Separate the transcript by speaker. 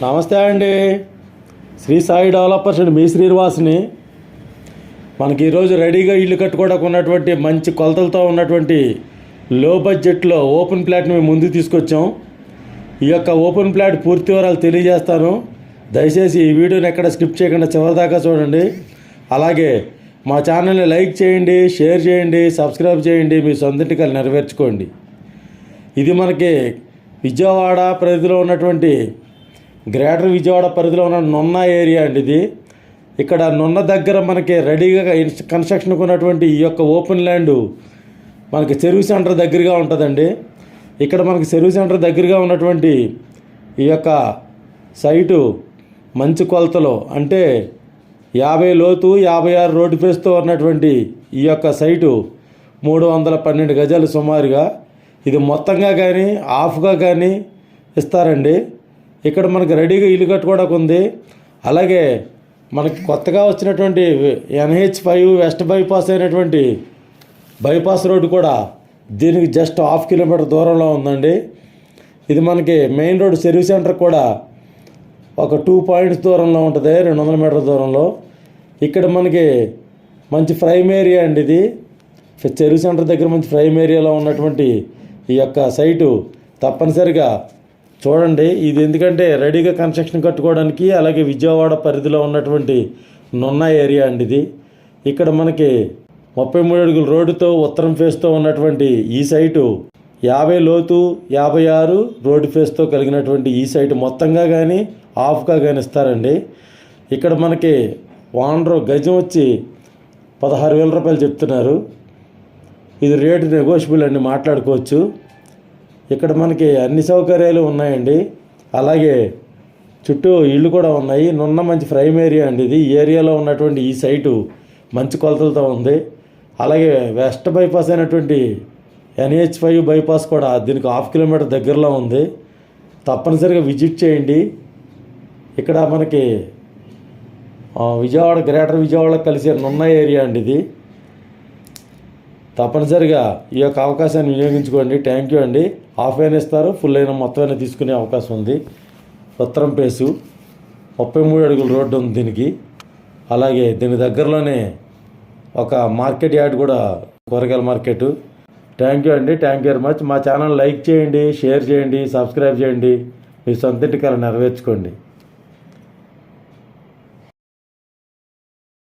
Speaker 1: నమస్తే అండి. శ్రీ సాయి డెవలపర్స్ అండి మీ శ్రీనివాస్ని. మనకి ఈరోజు రెడీగా ఇల్లు కట్టుకోవడానికి ఉన్నటువంటి మంచి కొలతలతో ఉన్నటువంటి లో బడ్జెట్లో ఓపెన్ ప్లాట్ని మేము ముందుకు తీసుకొచ్చాం. ఈ యొక్క ఓపెన్ ప్లాట్ పూర్తి వివరాలు తెలియజేస్తాను. దయచేసి ఈ వీడియోని ఎక్కడ స్కిప్ చేయకుండా చివరిదాకా చూడండి. అలాగే మా ఛానల్ని లైక్ చేయండి షేర్ చేయండి సబ్స్క్రైబ్ చేయండి మీ సొంతింటికలు నెరవేర్చుకోండి. ఇది మనకి విజయవాడ పరిధిలో ఉన్నటువంటి గ్రేటర్ విజయవాడ పరిధిలో ఉన్న నున్న ఏరియా అండి ఇది. ఇక్కడ నున్న దగ్గర మనకి రెడీగా కన్స్ట్రక్షన్కి ఉన్నటువంటి ఈ యొక్క ఓపెన్ ల్యాండ్ మనకి చెరువు సెంటర్ దగ్గరగా ఉంటుందండి. ఇక్కడ మనకి చెరువు సెంటర్ దగ్గరగా ఉన్నటువంటి ఈ యొక్క సైటు మంచి కొలతలో అంటే యాభై లోతు యాభై ఆరు రోడ్డు ఫేస్తో ఉన్నటువంటి ఈ యొక్క సైటు మూడు వందల పన్నెండు గజాలు సుమారుగా ఇది మొత్తంగా కానీ ఆఫ్గా కానీ ఇస్తారండి. ఇక్కడ మనకి రెడీగా ఇల్లు కట్టుకోవడానికి ఉంది. అలాగే మనకి కొత్తగా వచ్చినటువంటి ఎన్హెచ్ ఫైవ్ వెస్ట్ బైపాస్ అయినటువంటి బైపాస్ రోడ్డు కూడా దీనికి జస్ట్ హాఫ్ కిలోమీటర్ దూరంలో ఉందండి. ఇది మనకి మెయిన్ రోడ్ సర్వీస్ సెంటర్ కూడా ఒక టూ పాయింట్స్ దూరంలో ఉంటుంది రెండు వందల మీటర్ల దూరంలో. ఇక్కడ మనకి మంచి ఫ్రైమ్ ఏరియా అండి ఇది. చెరువు సెంటర్ దగ్గర మంచి ఫ్రైమ్ ఏరియాలో ఉన్నటువంటి ఈ యొక్క సైటు తప్పనిసరిగా చూడండి ఇది ఎందుకంటే రెడీగా కన్స్ట్రక్షన్ కట్టుకోవడానికి అలాగే విజయవాడ పరిధిలో ఉన్నటువంటి నున్న ఏరియా అండి ఇది. ఇక్కడ మనకి ముప్పై మూడు అడుగుల రోడ్డుతో ఉత్తరం ఫేస్తో ఉన్నటువంటి ఈ సైటు యాభై లోతు యాభై ఆరు రోడ్డు ఫేస్తో కలిగినటువంటి ఈ సైట్ మొత్తంగా కానీ ఆఫ్గా కానీ ఇస్తారండి. ఇక్కడ మనకి వానరు గజం వచ్చి పదహారు వేల రూపాయలు చెప్తున్నారు. ఇది రేటు నెగోషియబుల్ అండి మాట్లాడుకోవచ్చు. ఇక్కడ మనకి అన్ని సౌకర్యాలు ఉన్నాయండి. అలాగే చుట్టూ ఇళ్ళు కూడా ఉన్నాయి. నున్న మంచి ప్రైమ్ ఏరియా అండి ఇది. ఈ ఏరియాలో ఉన్నటువంటి ఈ సైటు మంచి కొలతలతో ఉంది. అలాగే వెస్ట్ బైపాస్ అయినటువంటి ఎన్హెచ్ ఫైవ్ బైపాస్ కూడా దీనికి హాఫ్ కిలోమీటర్ దగ్గరలో ఉంది. తప్పనిసరిగా విజిట్ చేయండి. ఇక్కడ మనకి విజయవాడ గ్రేటర్ విజయవాడ కలిసే నున్న ఏరియా అండి ఇది. తప్పనిసరిగా ఈ యొక్క అవకాశాన్ని వినియోగించుకోండి. థ్యాంక్ యూ అండి. హాఫ్ అయినా ఇస్తారు ఫుల్ అయినా మొత్తం అయినా తీసుకునే అవకాశం ఉంది. ఉత్తరం పేసు. ముప్పై మూడు అడుగుల రోడ్డు ఉంది దీనికి. అలాగే దీని దగ్గరలోనే ఒక మార్కెట్ యార్డ్ కూడా కూరగాయల మార్కెట్. థ్యాంక్ యూ అండి. థ్యాంక్ యూ వెరీ మచ్ మా ఛానల్ లైక్ చేయండి షేర్ చేయండి సబ్స్క్రైబ్ చేయండి. మీ సొంత ఇంటికల నెరవేర్చుకోండి.